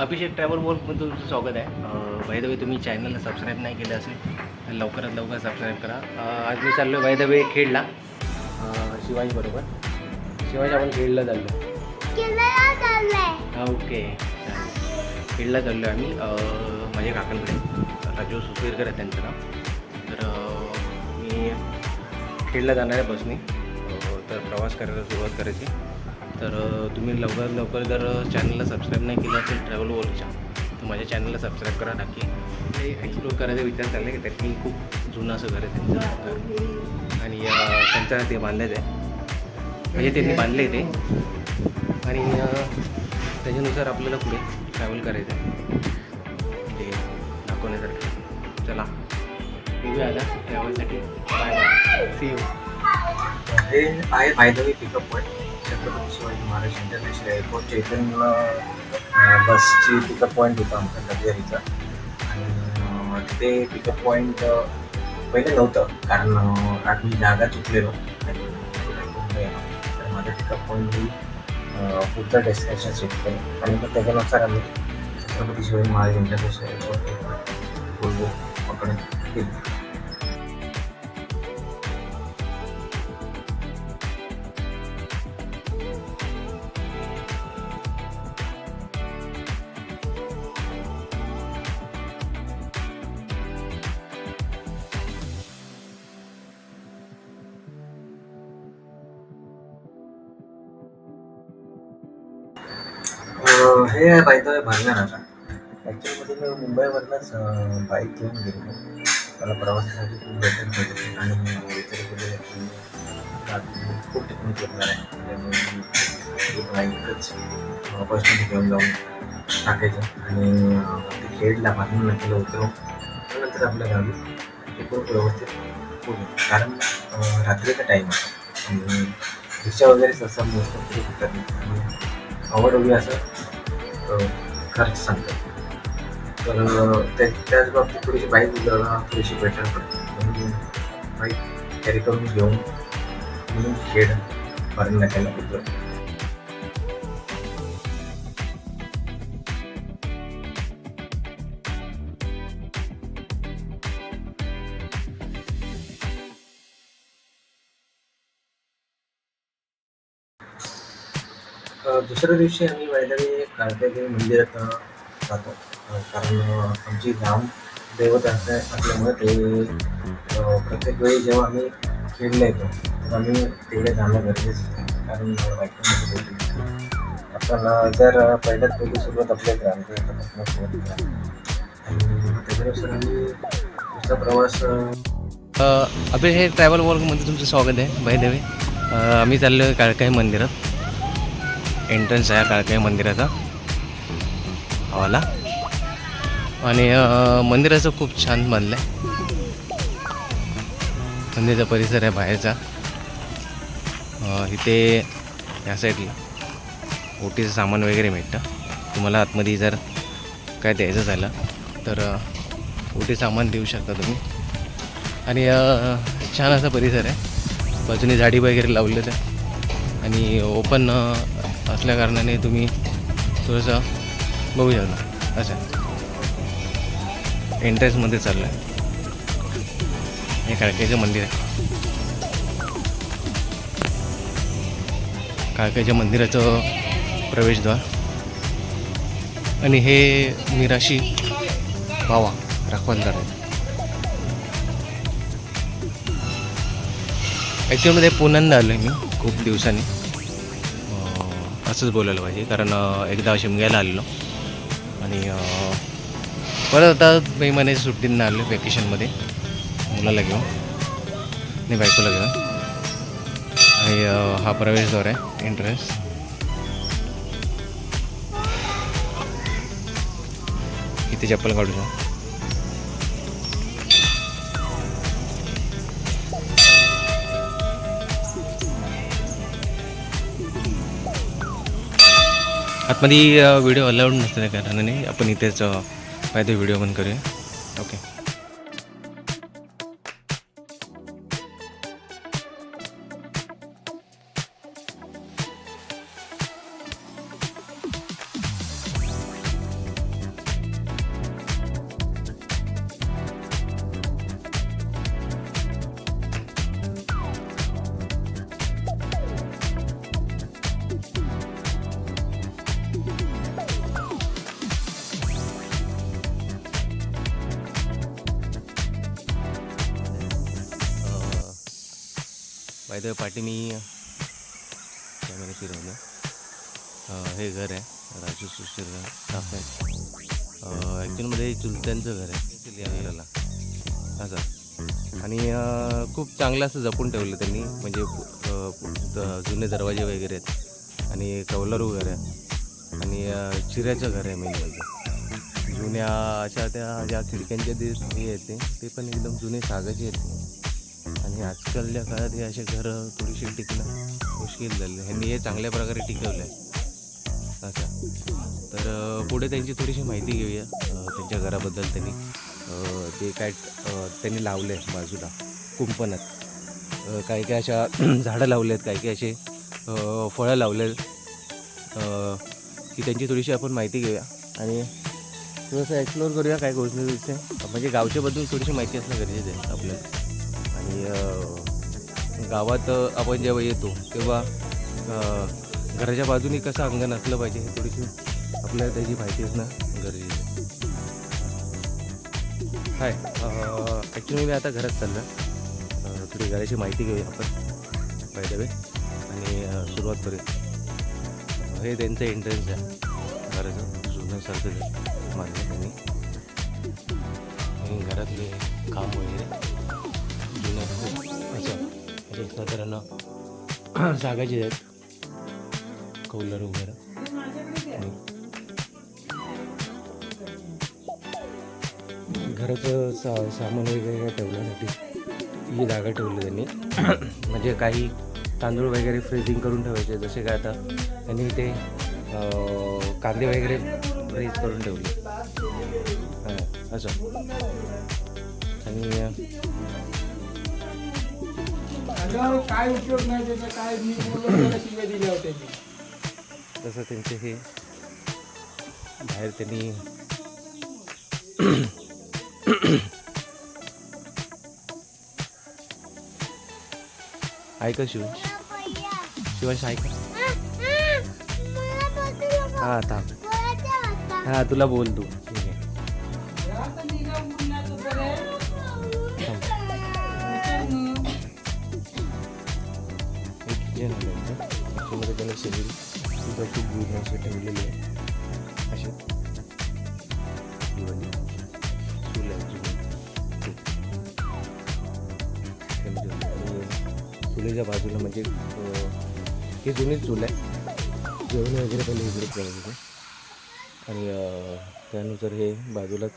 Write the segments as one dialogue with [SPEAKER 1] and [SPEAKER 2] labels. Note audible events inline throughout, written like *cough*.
[SPEAKER 1] अभिषेक travel वर्कमध्ये तुमचं स्वागत आहे. बाय द वे तुम्ही चॅनलला सबस्क्राईब नाही केलं असेल तर लवकरात लवकर सबस्क्राईब करा. आज मी चाललो आहे बाय द वे खेडला. अं, शिवाजी बरोबर. शिवाजी आपण खेडला चाललो ओके खेडला चाललो आहे आम्ही माझ्या काकांकडे. राजू सुपेरकर आहे त्यांचं नाव. तर मी खेडला जाणार आहे बसने तर प्रवास करायला सुरुवात करायची. तर तुम्ही लवकरात लवकर जर चॅनलला सबस्क्राईब नाही केलं असेल ट्रॅव्हल वर्कच्या तर माझ्या चॅनलला सबस्क्राईब करा नक्की. ते एक्सप्लोर करायचा विचार चालला आहे त्याची खूप जुनं असं घर आहे त्यांचं. घर आणि त्यांचा ते बांधलेलं आहे. म्हणजे त्यांनी बांधले ते. आणि त्याच्यानुसार आपल्याला पुढे ट्रॅव्हल करायचं आहे. ते दाखवण्यासाठी चला. येऊया आता ट्रॅव्हलसाठी बाय बाय सी यू
[SPEAKER 2] हे आहे फायदा pickup point Chhatrapati Shivaji Maharaj international एअरपोर्टच्या इथून अं, बसची पिकअप पॉईंट होता आमच्या लक्झरीचा आणि तिथे पिकअप पॉईंट पहिले नव्हतं. कारण अं, आम्ही जागा चुकलेलो. आणि तर माझं पिकअप पॉईंट ही पुढचं डेस्टिनेशन सेट केलं आणि मग त्याच्यानुसार आम्ही छत्रपती शिवाजी महाराज इंटरनॅशनल एअरपोर्ट बोललो पकडून गेलो. अं, पाहिजे आहे बाय भरणार आता. ॲक्च्युअलमध्ये मी मुंबईवरनंच बाईक घेऊन गेलो मला प्रवासासाठी खूप बेटर भेटत होती आणि मी विचार केलेला की खूप टिकून करणार आहे. त्यामुळे बाईकच पर्सनली घेऊन जाऊन टाकायचं. आणि ते खेडला बांधून नक्कीला उतरवून नंतर आपल्या गावी ते खूप व्यवस्थित होईल कारण रात्रीचा टाईम आहे. आणि रिक्षा वगैरे सहसा मोस्ट ऑफ करत आणि आवड हवी असं खर्च सांगतात. तर त्या त्याच बाबतीत थोडीशी बाईक थोडीशी बेटर पडते. म्हणून बाईक कॅरी करून घेऊन म्हणून खेळ त्याला टाकायला दुसऱ्या दिवशी आम्ही वैदावी कार्तिकी मंदिरात जातो. कारण आमची ग्राम दैवत असल्या असल्यामुळे ते प्रत्येक वेळी जेव्हा आम्ही खेळला येतो तेव्हा आम्ही तिकडे जाणं गरजेचं आहे. कारण बायकांमध्ये आपण जर पहिल्याच पहिली सुरुवात आपल्या ग्रामदेवतापासून सुरुवात करा. आणि त्याच्यानुसार आम्ही पुढचा प्रवास अ,
[SPEAKER 1] हे ट्रॅव्हल वर्कमध्ये तुमचं स्वागत आहे बाय आम्ही चाललो आहे काळकाई मंदिरात. एंट्रन्स आहे काळकाई मंदिराचा. हवाला. आणि मंदिराचं खूप छान बनलं आहे मंदिराचा परिसर आहे बाहेरचा. इथे या साईडला ओटीचं सामान वगैरे मिळतं तुम्हाला आतमध्ये जर काय द्यायचं झालं तर ओटी सामान देऊ शकता तुम्ही. आणि छान असा परिसर आहे. बाजूने झाडी वगैरे लावलेलं आहे. आणि ओपन असल्या कारणाने तुम्ही थोडंसं बघू शकता असं एंट्रन्समध्ये चाललं आहे हे काळकेचं मंदिर आहे. काळकेच्या मंदिराचं प्रवेशद्वार. आणि हे निराशी बावा राखणदार आहे ॲक्च्युअलमध्ये पुण्यांदा आलो आहे मी खूप दिवसांनी. असंच बोलायला पाहिजे कारण एकदा शिमग्याला आलेलो. आणि परत आता मे महिन्याच्या सुट्टींना आलो व्हॅकेशनमध्ये मुलाला घेऊन. आणि बायकोला घेऊन. आणि हा प्रवेशद्वार आहे एंट्रन्स इथे चप्पल काढू शकतो आतमध्ये व्हिडिओ अलाउड नसल्या कारणाने आपण इथेच पाहिजे व्हिडिओ पण करूया. ओके पायदळ पाठी मी कॅमेरा फिरवलं हे घर आहे. राजू सुशीर काफ आहे. ॲक्च्युअलमध्ये चुलत्यांचं घर आहे. या घराला. असं आणि खूप चांगलं असं जपून ठेवलं त्यांनी. म्हणजे जुने दरवाजे वगैरे आहेत. आणि कौलारू घर आहे. आणि चिऱ्याचं घर आहे मेन म्हणजे. जुन्या अशा त्या ज्या खिडक्यांच्या जे हे आहेत ते ते पण एकदम जुने सागाचे आहेत. आणि आजकालच्या काळात हे असे घरं थोडीशी टिकणं मुश्किल झालं ह्यांनी हे चांगल्या प्रकारे टिकवलं आहे असं. तर पुढे त्यांची थोडीशी माहिती घेऊया त्यांच्या घराबद्दल त्यांनी. ते काय त्यांनी लावले आहे बाजूला कुंपणात. काही काही अशा *clears throat* झाडं लावले आहेत काही काही असे फळं लावले आहेत की त्यांची थोडीशी आपण माहिती घेऊया. आणि थोडंसं एक्सप्लोअर करूया काय गोष्टी म्हणजे गावच्याबद्दल थोडीशी माहिती असणं गरजेचं आहे आपल्याला. गावात आपण जेव्हा येतो तेव्हा घराच्या बाजूने कसं अंगण असलं पाहिजे हे थोडीशी आपल्याला त्याची माहिती असणं गरजेचं हाय ॲक्च्युली मी आता घरात चाललं थोडी घराची माहिती घेऊया आपण पाहिजे वे आणि सुरुवात करूया. हे त्यांचं एंट्रन्स आहे. घराचं जुन्यासारखं आहे मानलं त्यांनी घरातले काम वगैरे. म्हणजे साधारण *clears throat* जागाचे आहेत कौलर वगैरे. घराचं सा सामान वगैरे ठेवण्यासाठी ही जागा ठेवली त्यांनी. *clears throat* म्हणजे काही तांदूळ वगैरे फ्रीजिंग करून ठेवायचे जसे काय आता त्यांनी ते कांदे वगैरे फ्रीज करून ठेवले. हां असं. आणि
[SPEAKER 3] त्याच्यावर काय उपयोग नाही त्याचा काय मी बोललो त्याला शिव्या दिल्या होत्या मी.
[SPEAKER 1] तसं त्यांचे हे बाहेर त्यांनी ऐका शिवांश. शिवांश ऐका. हां थांब. हां तुला बोल तू. ठीक आहे किचन आलं होतं त्याच्यामध्ये त्याला सगळी दुधाची दूध असे ठेवलेली आहे असे चुलीच्या बाजूला म्हणजे अं, ही जुनीच चूल आहे जेवण वगैरे पहिले इकडे करत होते आणि त्यानुसार हे बाजूलाच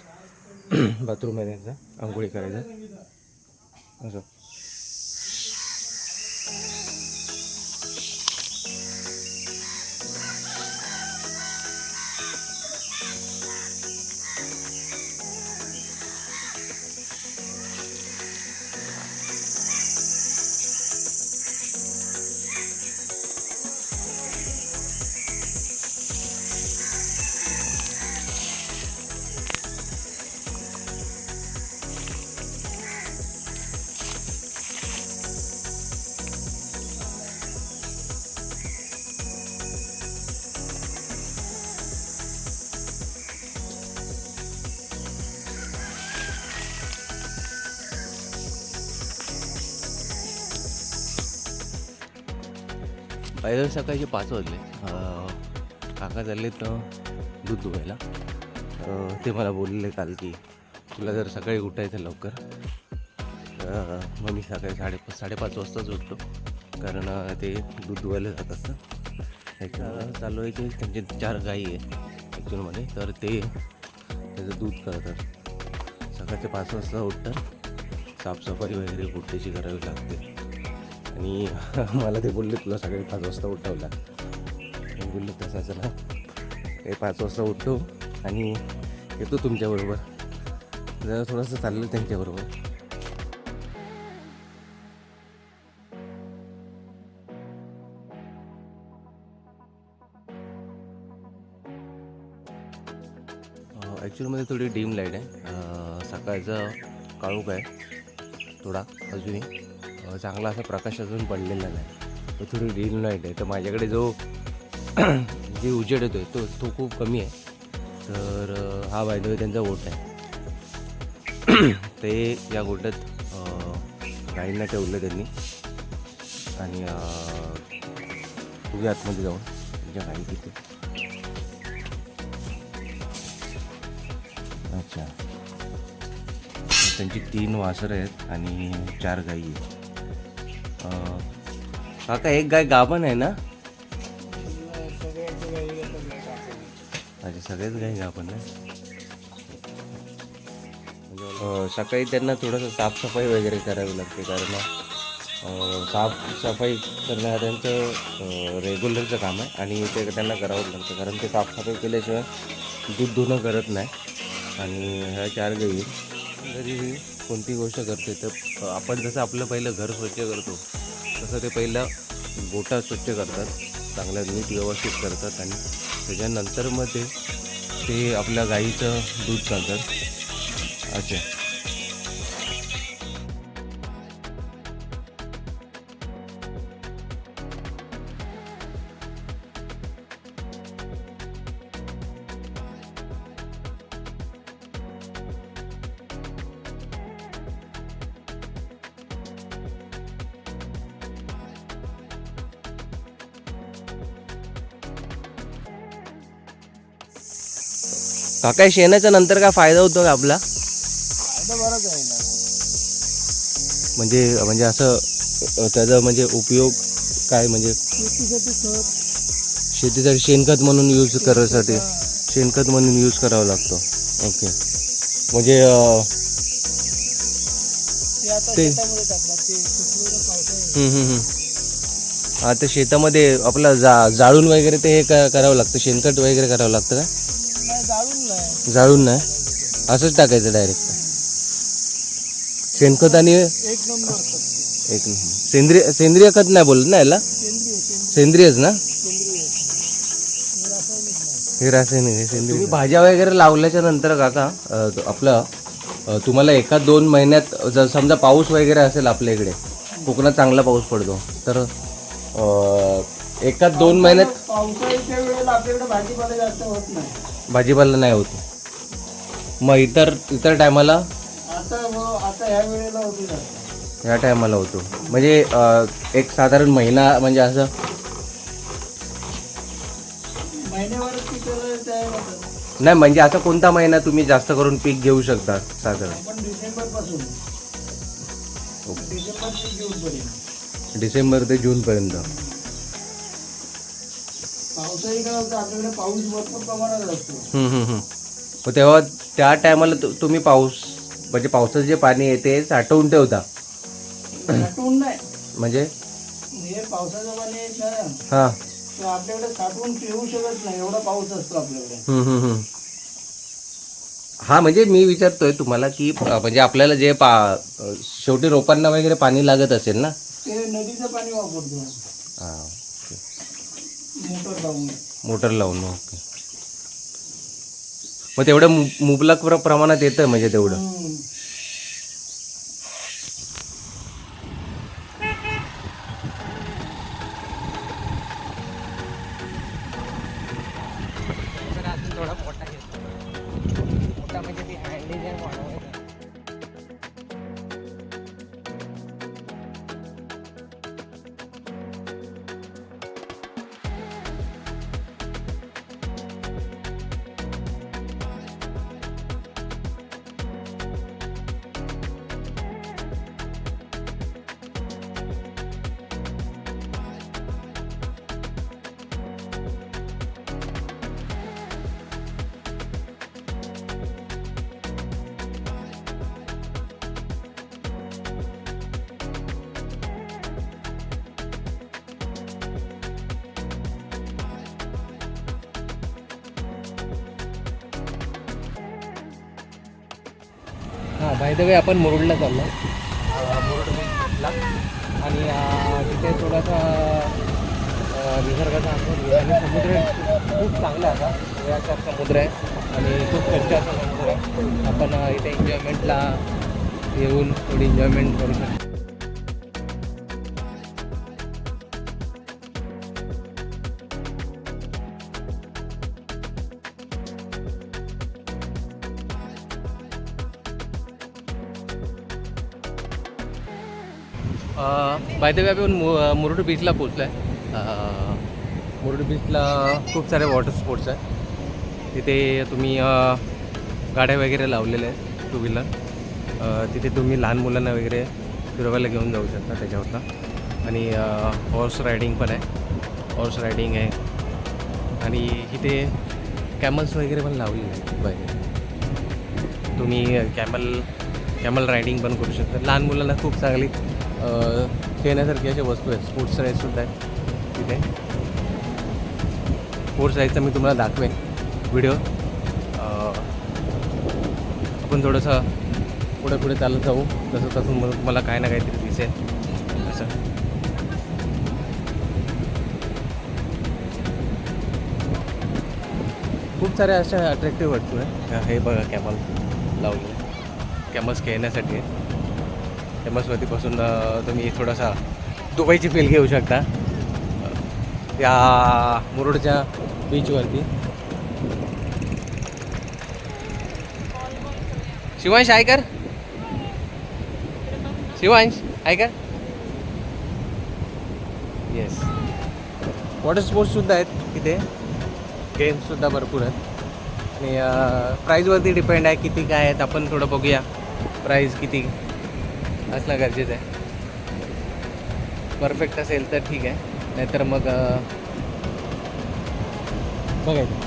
[SPEAKER 1] बाथरूम आहे त्यांचा आंघोळी करायचं असं पाहिलं सकाळचे पाच वाजले. काका चालले तर दूध धुवायला. ते मला बोलले काल की तुला जर सकाळी उठायचं लवकर मग मी सकाळी साडे साडेपाच वाजताच उठतो. कारण ते दूध धुवायला जात असतं. त्याच्या चालू आहे की त्यांचे चार गाई आहे ॲक्च्युअलमध्ये तर ते त्याचं दूध करतात. सकाळचे पाच वाजता उठतात. साफसफाई वगैरे कुठेची करावी लागते. आणि *laughs* मला ते बोलले तुला सकाळी पाच वाजता उठवला. मी बोललो तसा चला. ते पाच वाजता उठतो आणि येतो तुमच्याबरोबर. जरा थोडंसं चाललं त्यांच्याबरोबर. ॲक्च्युअलमध्ये थोडी डीम लाइट आहे. सकाळचा काळोख आहे थोडा अजूनही. चांगला असा प्रकाश अजून पडलेला नाही. तो थोडी डील लाइट आहे. तर माझ्याकडे जो *clears throat* जे उजेड येतो आहे तो तो खूप कमी आहे. तर हा बायदो त्यांचा गोट आहे. *clears throat* ते या गोट्यात गाईंना ठेवलं त्यांनी. आणि अं, आतमध्ये जाऊन त्यांच्या गाई तिथे. अच्छा. त्यांची तीन वासरं आहेत आणि चार गाई आहेत. काका एक गाय गाभण आहे ना? अच्छा सगळेच गाय गाभण आहे. सकाळी त्यांना थोडंसं साफसफाई वगैरे करावी लागते कारण साफसफाई करणं हा त्यांचं रेग्युलरचं काम आहे आणि ते त्यांना करावंच लागतं कारण ते साफसफाई केल्याशिवाय दूध धुणं करत नाही. आणि ह्या चार गाई तरी कोणती गोष्ट करते तर आपण जसं आपलं पहिलं घर स्वच्छ करतो तसं ते पहिलं गोटा स्वच्छ करतात चांगल्या नीट व्यवस्थित करतात आणि त्याच्यानंतर मग ते ते आपल्या गाईचं दूध काढतात अच्छा. काका शेणाच्या नंतर काय फायदा होतो का आपला?
[SPEAKER 3] फायदा बराच आहे ना.
[SPEAKER 1] म्हणजे म्हणजे असं त्याचा म्हणजे उपयोग काय म्हणजे?
[SPEAKER 3] शेतीसाठी खत.
[SPEAKER 1] शेतीसाठी शेणखत म्हणून यूज करायसाठी शेणखत म्हणून यूज करावा लागतो. ओके म्हणजे अ,
[SPEAKER 3] ते आता
[SPEAKER 1] ते-
[SPEAKER 3] शेतामध्ये टाकतात. ते सुकलेलं पावसाळ्यात
[SPEAKER 1] हम्म, हम्म, हम्म. ते शेतामध्ये आपलं जा जाळून वगैरे ते हे क- करावं लागतं. शेणखत वगैरे करावं लागतं का?
[SPEAKER 3] जाळून नाही
[SPEAKER 1] असंच टाकायचं डायरेक्ट शेणखत आणि
[SPEAKER 3] एक नंबर
[SPEAKER 1] एक सेंद्रिय सेंद्रिय खत नाही बोलत ना याला?
[SPEAKER 3] सेंद्रिय सेंद्रिय.
[SPEAKER 1] सेंद्रियच ना?
[SPEAKER 3] हे रासायनिक
[SPEAKER 1] आहे सेंद्रिय तुम्ही भाज्या वगैरे लावल्याच्या नंतर काका आपलं तुम्हाला एका दोन महिन्यात जर समजा पाऊस वगैरे असेल आपल्या इकडे कोकणात चांगला पाऊस पडतो तर एका दोन महिन्यात
[SPEAKER 3] पावसाळ्याच्या वेळेला आपल्याकडे भाजीपाला जास्त होत नाही.
[SPEAKER 1] भाजीपाला नाही होत. मग इतर इतर टायमाला
[SPEAKER 3] आता व- आता ह्या वेळेला होते जास्त
[SPEAKER 1] ह्या टायमाला होतो. म्हणजे अ, एक साधारण महिना म्हणजे असं?
[SPEAKER 3] महिन्यावरच पिकाला तयार होतात.
[SPEAKER 1] नाही म्हणजे असा कोणता महिना तुम्ही जास्त करून पीक घेऊ शकता साधारण?
[SPEAKER 3] आपण डिसेंबरपासून. डिसेंबर ते जून पर्यंत.
[SPEAKER 1] डिसेंबर ते जूनपर्यंत
[SPEAKER 3] पावसाळी काय होतं आपल्याकडे पाऊस भरपूर प्रमाणात असतो.
[SPEAKER 1] हम्म, हम्म, हम्म. मग तेव्हा त्या टायमाला तु- तुम्ही पाऊस म्हणजे पावसाचं जे पाणी आहे ते साठवून ठेवता.
[SPEAKER 3] साठवून नाही.
[SPEAKER 1] म्हणजे?
[SPEAKER 3] हे पावसाचं पाणी आहे ना
[SPEAKER 1] हां.
[SPEAKER 3] तर आपल्याकडे साठवून ठेवू शकत नाही. एवढा पाऊस असतो आपल्याकडे.
[SPEAKER 1] हम्म, हम्म, हम्म. हा म्हणजे मी विचारतोय तुम्हाला की अ, म्हणजे आपल्याला जे पा अ, शेवटी रोपांना वगैरे पाणी लागत असेल ना?
[SPEAKER 3] ते नदीचं पाणी वापरतो.
[SPEAKER 1] हां.
[SPEAKER 3] मोटर लावून.
[SPEAKER 1] मोटर लावून ओके. मग तेवढं मुबलक प्र- प्रमाणात येतं म्हणजे तेवढं. बाय द वे आपण मुरुडला चाललो. मुरुड बीचला आणि तिथे थोडासा निसर्गाचा आस्वाद आणि समुद्र खूप चांगला आता वेळाचा समुद्र आहे आणि खूप स्वच्छ असा समुद्र आहे. आपण इथे एन्जॉयमेंटला येऊन थोडी एन्जॉयमेंट करू शकतो. बाय द वे आपण मु मुरुड बीचला पोचलो आहे मुरुड बीचला खूप सारे वॉटर स्पोर्ट्स आहे तिथे तुम्ही गाड्या वगैरे लावलेल्या आहेत टू व्हीलर तिथे तुम्ही लहान मुलांना वगैरे फिरवायला घेऊन जाऊ शकता त्याच्यावरनं. आणि हॉर्स रायडिंग पण आहे. हॉर्स रायडिंग आहे. आणि इथे कॅमल्स वगैरे पण लावलेले आहेत वगैरे तुम्ही कॅमल कॅमल रायडिंग पण करू शकता. लहान मुलांना खूप चांगली खेळण्यासारखी अशा वस्तू आहेत. स्पोर्ट्स राईडसुद्धा आहेत. तिथे. स्पोर्ट्स राईडचा मी तुम्हाला दाखवेन व्हिडिओ आपण थोडंसं पुढे पुढे चालत जाऊ. तसं तसं मग तुम्हाला काय ना काहीतरी दिसेल. असं. खूप साऱ्या अशा अट्रॅक्टिव्ह वस्तू आहे हे बघा कॅमल लावले कॅमल्स खेळण्यासाठी आहे यमस्वतीपासून तुम्ही थोडासा दुबईची फील घेऊ शकता. या मुरुडच्या बीचवरती शिवांश ऐकर शिवांश ऐकर येस वॉटर स्पोर्ट्ससुद्धा आहेत इथे. गेम्ससुद्धा भरपूर आहेत. आणि प्राईजवरती डिपेंड आहे किती काय आहेत. आपण थोडं बघूया. प्राईज किती असणं गरजेचं आहे. परफेक्ट असेल तर ठीक आहे. नाहीतर मग बघायचं.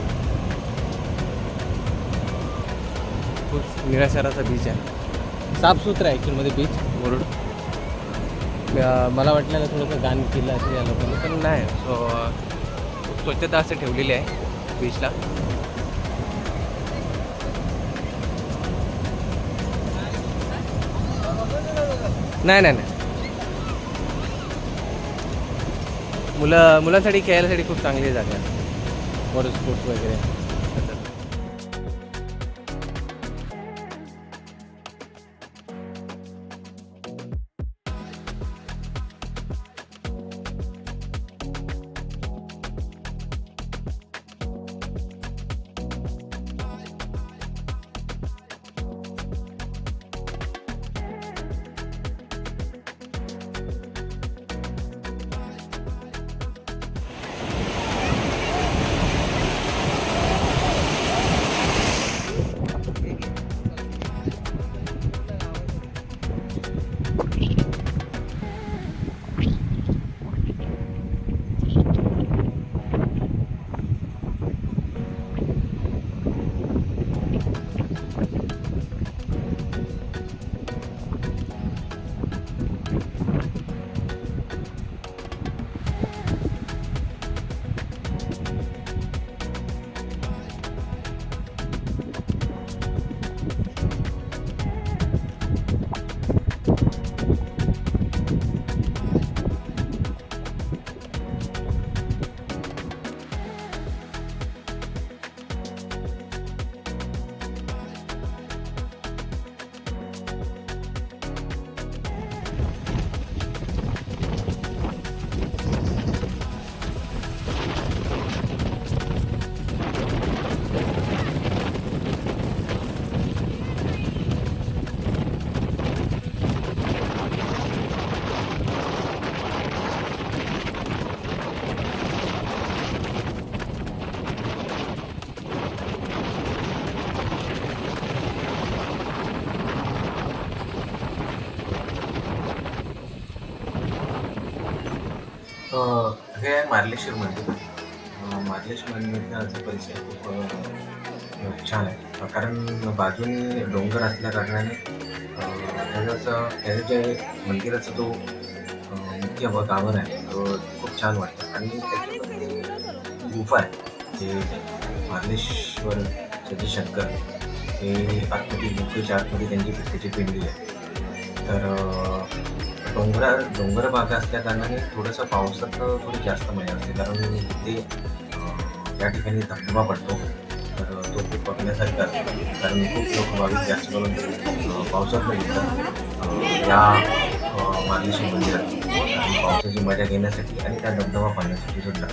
[SPEAKER 1] खूप निराशराचा बीच आहे. साफसुथरा आहे ॲक्च्युअलमध्ये बीच मुरुड. मला वाटलेलं थोडंसं घाण केलं असेल या लोकांनी. पण नाही सो खूप स्वच्छता असं ठेवलेली आहे बीचला नाही नाही नाही. मुलं मुलांसाठी खेळायसाठी खूप चांगली जागा आहे. वॉटर स्पोर्ट्स वगैरे.
[SPEAKER 2] हे आहे मार्लेश्वर मंदिर मार्लेश्वर मंदिरचा परिसर खूप छान आहे. कारण बाजूने डोंगर असल्या कारणाने त्याचा त्याचं जे मंदिराचा तो मुख्य गावन आहे तो खूप छान वाटतं. आणि त्याच्यामध्ये गुफा आहे जे मार्लेश्वर जे शंकर हे आतमध्ये मुख्य आतमध्ये त्यांची त्याची पिंडी आहे. तर डोंगरा डोंगर भाग असल्या कारणाने थोडंसं पावसात थोडी जास्त मजा असते. कारण ते या ठिकाणी धबधबा पडतो. तर तो खूप बघण्यासारखा असतो. कारण खूप लोक भाविक जास्त करून अं, पावसात येतात. या अं, मंदिरात. पावसाची मजा घेण्यासाठी आणि त्या धबधबा पाहण्यासाठी सुद्धा.